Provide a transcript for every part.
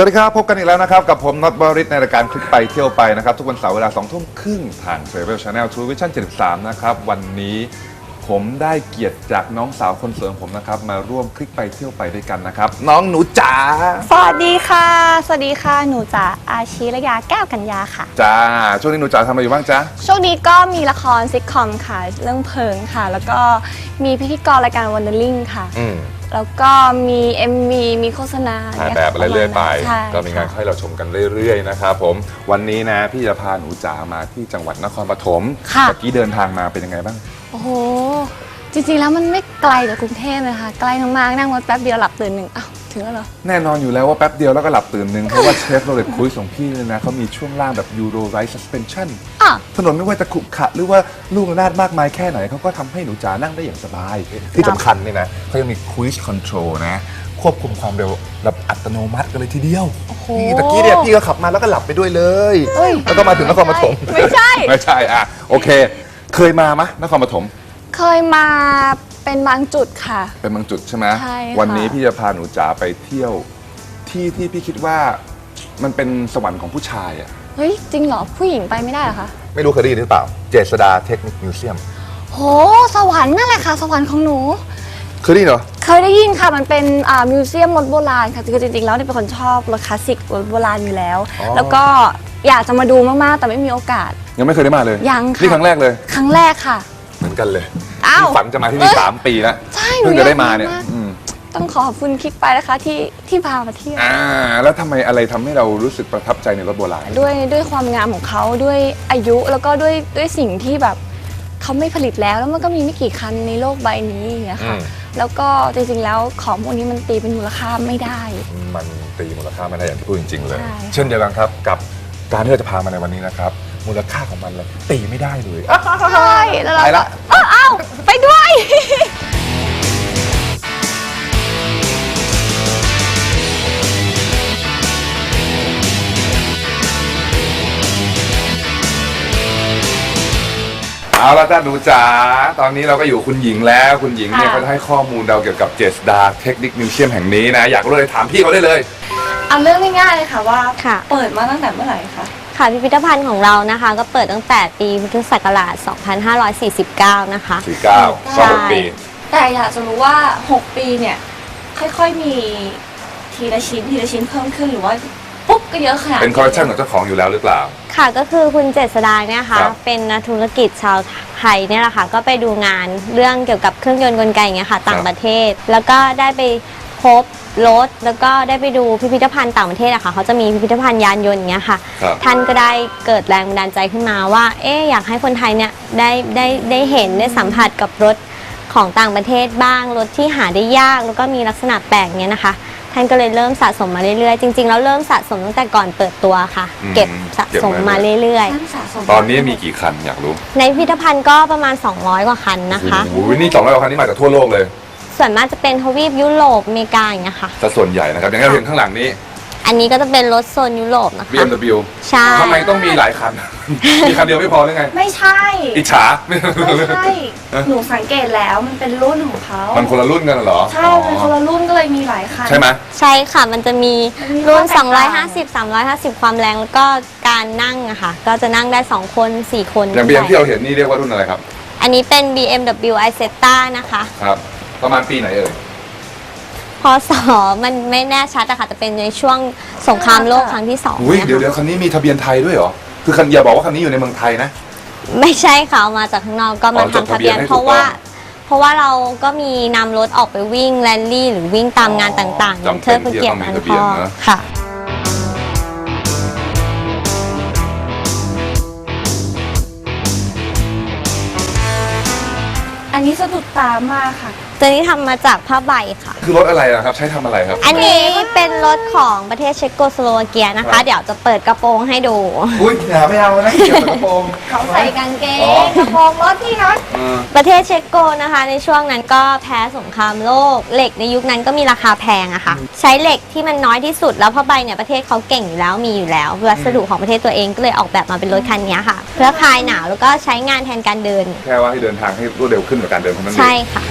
สวัสดีครับพบกันอีกแล้วนะครับ กับผมน็อตบริสในรายการคลิกไปเที่ยวไปนะครับ ทุกวันเสาร์เวลา2ทุ่มครึ่งทางเซเว่นชาแนลทูวิชั่น73 นะครับ วันนี้ผมได้เกียรติจากน้องสาวคนสวยของผมนะครับ มาร่วมคลิกไปเที่ยวไปด้วยกันนะครับ น้องหนูจ๋าสวัสดีค่ะ สวัสดีค่ะ หนูจ๋าอาชีระยาแก้วกัญญาค่ะ จ้า ช่วงนี้หนูจ๋าทำอะไรอยู่บ้างจ๊ะ ช่วงนี้ก็มีละครซิทคอมค่ะ เรื่องเพิงค่ะ แล้วก็มีพิธีกรรายการวันเดอร์ลิงค่ะ อืม แล้วก็มี MV มีโฆษณาถ่ายแบบอะไรเรื่อยๆไป ใช่ก็มีงานค่ะให้เราชมกันเรื่อยๆนะครับผมวันนี้นะพี่จะพาหนูจ๋ามาที่จังหวัดนครปฐมค่ะ เมื่อกี้เดินทางมาเป็นยังไงบ้าง โอ้โห จริงๆ แล้วมันไม่ไกลจากกรุงเทพเลยค่ะใกล้มากๆนั่งรถแป๊บเดียวหลับตื่นหนึ่งอ้าวถึงแล้วเหรอ แน่นอนอยู่แล้วว่าแป๊บเดียวแล้วก็หลับตื่นหนึ่งเพราะว่าเชฟโรเลตคุยของพี่เนี่ยนะเขามีช่วงล่างแบบยูโรไรส์ซัสเพนชั่นอะ ถนนไม่ว่าจะขรุขระหรือว่าลูกระนาดมากมายแค่ไหนเขาก็ทำให้หนูจ๋านั่งได้อย่างสบาย ที่สำคัญนี่นะเขายังมีคุย c คอนโทรลนะ ควบคุมความเร็วแบบอัตโนมัติกันเลยทีเดียวโอ้โห นี่ตะกี้เนี่ยพี่ก็ขับมาแล้วก็หลับไปด้วยเลย เอ้ย แล้วก็มาถึงนครปฐมไม่ใช่ ไม่ใช่อะโอเค เคยมามะนครปฐมเคยมาเป็นบางจุดค่ะ เป็นบางจุดใช่ไหมใช่ค่ะ วันนี้พี่จะพาหนูจ๋าไปเที่ยวที่ที่พี่คิดว่ามันเป็นสวรรค์ของผู้ชายอะ เฮ้ย จริงเหรอ ผู้หญิงไปไม่ได้เหรอคะ ไม่รู้เคยได้ยินหรือเปล่า เจษดาเทคนิคมิวเซียม โห สวรรค์นั่นแหละค่ะ สวรรค์ของหนู เคยได้ยินเหรอ เคยได้ยินค่ะ มันเป็นอ่ามิวเซียมรถโบราณค่ะคือจริงๆ แล้วเนี่ยเป็นคนชอบรถคลาสสิกรถโบราณอยู่แล้ว อ๋อ แล้วก็อยากจะมาดูมากๆ แต่ไม่มีโอกาส ยังไม่เคยได้มาเลยยังค่ะ นี่ครั้งแรกเลย ครั้งแรกค่ะ เหมือนกันเลยอ้าวพี่ฝันจะมาที่นี่เอ้ยสามปีแล้วใช่หนูเพิ่งจะได้มาอยากเนี่ยมาก อืม ต้องขอขอบคุณคลิกไปนะคะที่ที่พามาเที่ยวอ่าแล้วทำไมอะไรทำให้เรารู้สึกประทับใจในรถโบราณ ด้วยด้วยความงามของเขาด้วยอายุแล้วก็ด้วยด้วยสิ่งที่แบบเขาไม่ผลิตแล้วแล้วมันก็มีไม่กี่คันในโลกใบนี้อย่างเงี้ยค่ะ อืม แล้วก็จริงๆแล้วของพวกนี้มันตีเป็นมูลค่าไม่ได้ มันตีมูลค่าไม่ได้อย่างที่พูดจริง ๆ เลย ใช่ เช่นเดียวกันครับกับการที่เราจะพามาในวันนี้นะครับมูลค่าของมันเลยตีไม่ได้เลยอะใช่แล้วเราไปละเอ้าเอ้าไปด้วย เอาละจ้าหนูจ๋าตอนนี้เราก็อยู่คุณหญิงแล้วคุณหญิงเนี่ยค่ะ เขาจะให้ข้อมูลเราเกี่ยวกับเจษดาเทคนิคมิวเซียมแห่งนี้นะ อยากรู้เลยถามพี่เขาได้เลย เอาเรื่องง่ายๆเลยค่ะว่าค่ะ เปิดมาตั้งแต่เมื่อไหร่คะค่ะพิพิธภัณฑ์ของเรานะคะ ก็เปิดตั้งแต่ปีพุทธศักราช 2549 นะคะ 49ก็หกปี แต่อยากจะรู้ว่า 6 ปีเนี่ย ค่อยๆมีทีละชิ้นทีละชิ้นเพิ่มขึ้นหรือว่า ปุ๊บก็เยอะขนาดเป็นคอลเลคชันของเจ้าของอยู่แล้วหรือเปล่า ค่ะก็คือคุณเจษดาเนี่ยครัค่ะบเป็นนักธุรกิจชาวไทยเนี่ยแหละค่ะ ก็ไปดูงานเรื่องเกี่ยวกับเครื่องยนต์กลไกอย่างเงี้ยค่ะ ต่างประเทศ แล้วก็ได้ไปพบรถแล้วก็ได้ไปดูพิพิธภัณฑ์ต่างประเทศอะค่ะเขาจะมีพิพิธภัณฑ์ยานยนต์อย่างเงี้ยค่ะ ครับ ท่านก็ได้เกิดแรงบันดาลใจขึ้นมาว่า เอ๊ะอยากให้คนไทยเนี่ยได้ได้ได้เห็นได้สัมผัสกับรถของต่างประเทศบ้างรถที่หาได้ยากแล้วก็มีลักษณะแปลกเนี้ยนะคะ ท่านก็เลยเริ่มสะสมมาเรื่อยๆ จริงๆแล้วเริ่มสะสมตั้งแต่ก่อนเปิดตัวค่ะ อืมเก็บสะสมเก็บมามาเรื่อยเรื่อยท่านสะสมตอนนี้มีกี่คันอยากรู้ๆ ในพิพิธภัณฑ์ก็ประมาณ 200 กว่าคันนะคะ โอ้โหนี่สองร้อยกว่าคันนี้มาจากทั่วโลกเลยส่วนมากจะเป็นทวีปยุโรปอเมริกาอย่างเงี้ยค่ะ สัดส่วนใหญ่นะครับอย่างที่เราเห็นข้างหลังนี้ อันนี้ก็จะเป็นรถโซนยุโรปนะคะ BMW ใช่ ทำไมต้องมีหลายคัน มีคันเดียวไม่พอหรือไง ไม่ใช่ อิจฉา ไม่ใช่ หนูสังเกตแล้วมันเป็นรุ่นของเขามันคนละรุ่นกันเหรอ ใช่ มันเป็นคนละรุ่นก็เลยมีหลายคัน ใช่ไหมใช่ค่ะ มันจะมีมันมีรุ่นข้อแตกต่าง250 350 ความแรงแล้วก็การนั่งอะค่ะ ก็จะนั่งได้ 2 คน 4 คนอย่าง BM ที่เราเห็นนี่เรียกว่ารุ่นอะไรครับ อันนี้เป็น BMW i-Zeta นะคะ ครับ ประมาณปีไหนเอ่ย พศมันไม่แน่ชัดอะค่ะจะเป็นในช่วงสงครามโลกครั้งที่สองอุ้ยนะเดี๋ยวเดี๋ยวคะคันนี้มีทะเบียนไทยด้วยเหรอ คือคันอย่าบอกว่าคันนี้อยู่ในเมืองไทยนะ ไม่ใช่ค่ะเอามาจากข้างนอกก็มาอ๋อจดทำทะทะเบีเบียยนนให้เพราะว่าถูกต้องเพราะว่าเราก็มีนำรถออกไปวิ่งแรลลี่ หรือวิ่งตามงานต่างๆอย่างเทิดพระเกียรติจำเป็นอันที่จะต้องมีทะเบีพ่ยอนนะค่ะอันนี้สะดุดตามากค่ะ ตัวนี้ทำมาจากผ้าใบค่ะ คือรถอะไรนะครับ ใช้ทำอะไรครับ อันนี้เป็นรถของประเทศเช็กโกสโลวาเกียนะครัคะ บ เดี๋ยวจะเปิดกระโปรงให้ดู อุ้ยอย่าไม่เอานะเกี่ยวกับกระโปรง เขาใส่กางเกอ๋องกระโปรงรถที่นัดเออประเทศเช็กโกนะคะ ในช่วงนั้นก็แพ้สงครามโลก เหล็กในยุคนั้นก็มีราคาแพงอะค่ะ ใช้เหล็กที่มันน้อยที่สุดแล้วผ้าใบเนี่ยประเทศเขาเก่งอยู่แล้วมีอยู่แล้ววัสดุของประเทศตัวเองก็เลยออกแบบมาเป็นรถคันนี้ค่ะ เพื่อคลายหนาวแล้วก็ใช้งานแทนการเดิน แค่ว่าให้เดินทางให้รวดเร็วขึ้นกับการเดินของมันเองใช่ค่ะ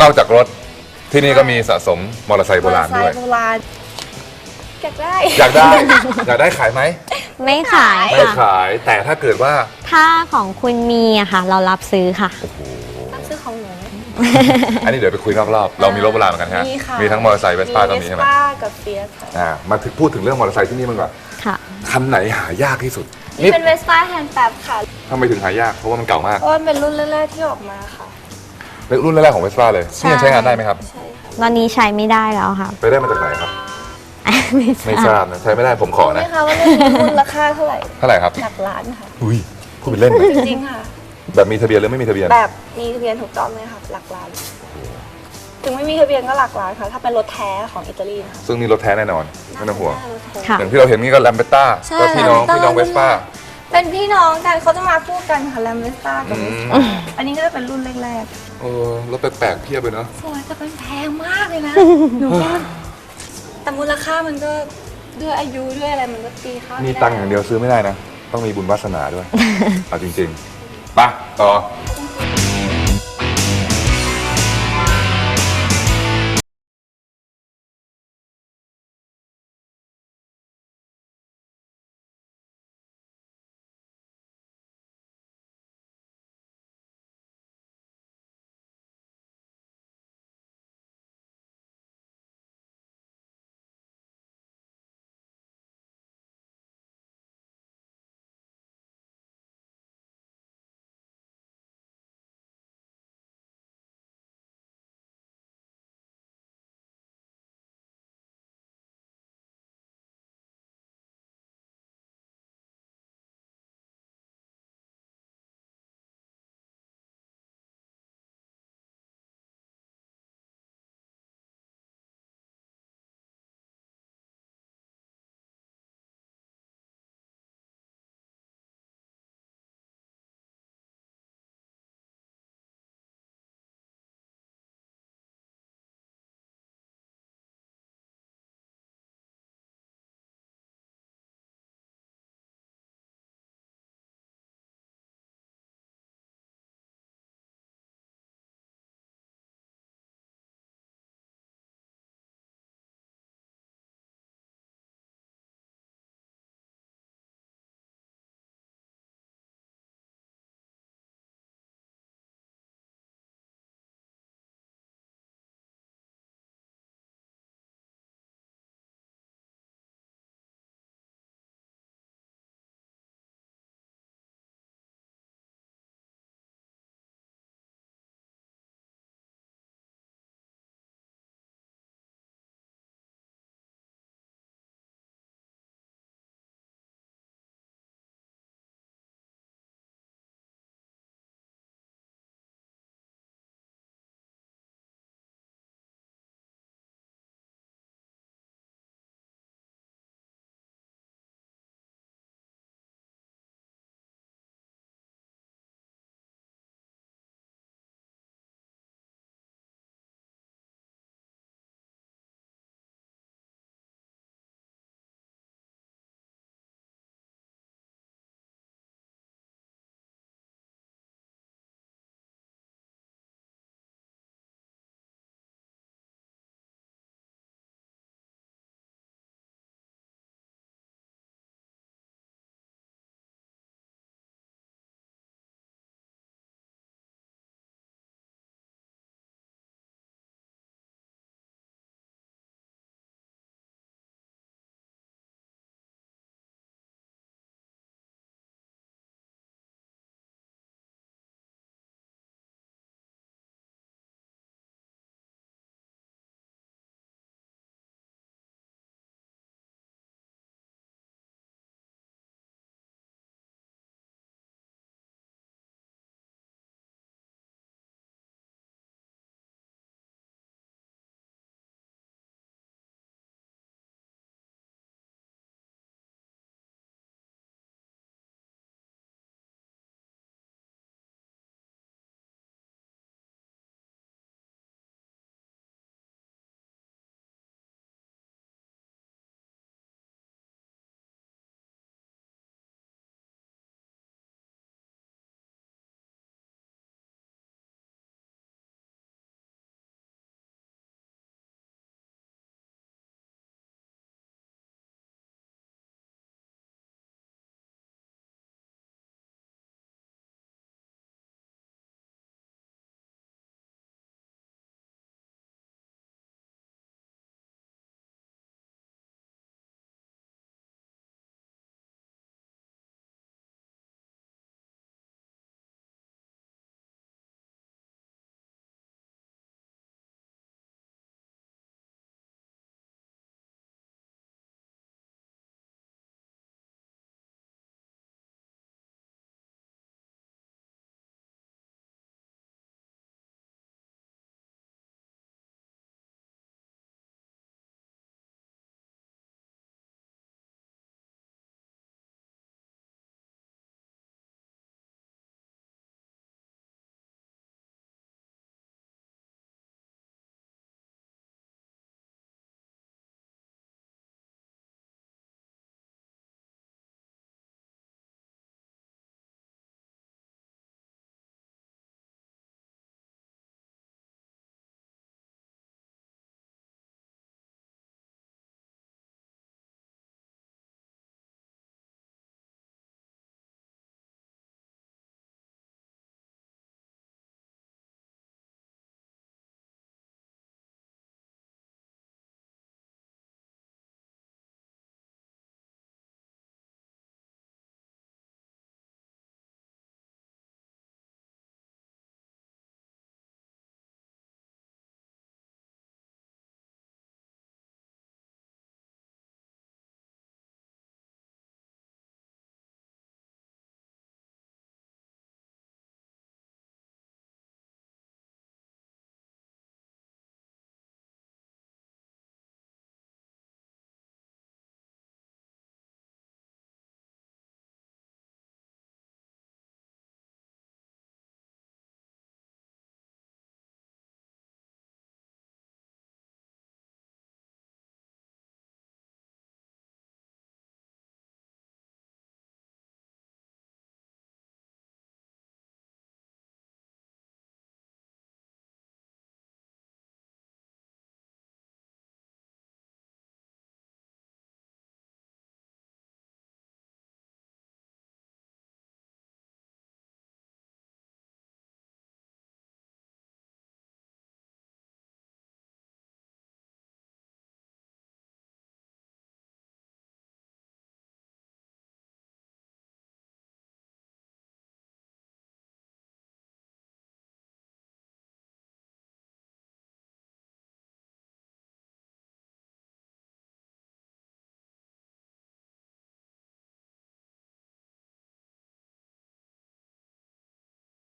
นอกจากรถที่นี่ก็มีสะสมมอเตอร์ไซค์โบราณด้วยมอเตอไซค์โบราณอยากได้อยากได้ อยากได้ขายไหมไม่ขายไม่ค่ะ ขายแต่ถ้าเกิดว่าถ้าของคุณมีอะค่ะ เรารับซื้อค่ะ โอ้โหรับซื้อของหนู อันนี้เดี๋ยวไปคุยนอกรอบเรามีรถโบราณเหมือนกันฮะมีค่ะ มีทั้งมอเตอร์ไซค์เวสป้าก็มีใช่ไหมเวสป้ากับเฟียสค่ะอ่ามาถึงพูดถึงเรื่องมอเตอร์ไซค์ที่นี่มันก่อนค่ะ คันไหนหายากที่สุดนี่เป็นเวสป้าแฮนด์แป๊บค่ะ ทำไมถึงหายากเพราะว่ามันเก่ามาก เพราะว่าเป็นรุ่นแรกๆที่ออกมาค่ะ รุ่นแรกๆของเวสป้าเลยใช่ นี่ยังใช้งานได้ไหมครับ ใช่ค่ะตอนนี้ใช้ไม่ได้แล้วค่ะ ไปได้มาจากไหนครับ ไม่ไม่ททราราบบนะใช้ไม่ได้ผมขอรู้ไหมนะคะว่ารุ่นนี้มูลค่าเท่าไหร่ เท่าไหร่ครับ หลักล้านค่ะ อุ้ยพูดเป็นเล่นนะจริงๆค่ะ แบบมีทะเบียนหรือไม่มีทะเบียน แบบมีทะเบียนถูกต้องเลยค่ะ หลักล้าน ถึงไม่มีทะเบียนก็หลักล้านค่ะ ถ้าเป็นรถแท้ของอิตาลีนะคะซึ่งนี่รถแท้แน่นอนไม่ต้องห่วงรถแท้ ค่ะ อย่างที่เราเห็นนี่ก็แลมเบต้าใช่ก็พี่น้อง Lambretta พี่น้องเวสป้า เป็นพี่น้องกันเขาจะมาคู่กันค่ะแลมเวสต้ากับอืเวสมป้าอันนี้ก็จะเป็นรุ่นแรก เออรถแปลกๆเพียบเลยเนาะๆสวยแต่มันแพงมากเลยนะหนูว่าแต่มูลค่ามันก็ด้วยอายุด้วยอะไรมันก็ตีค่ามีไได้ตังค์อย่างเดียวซื้อไม่ได้นะ ต้องมีบุญวาสนาด้วย เอาจริงๆไปต่อ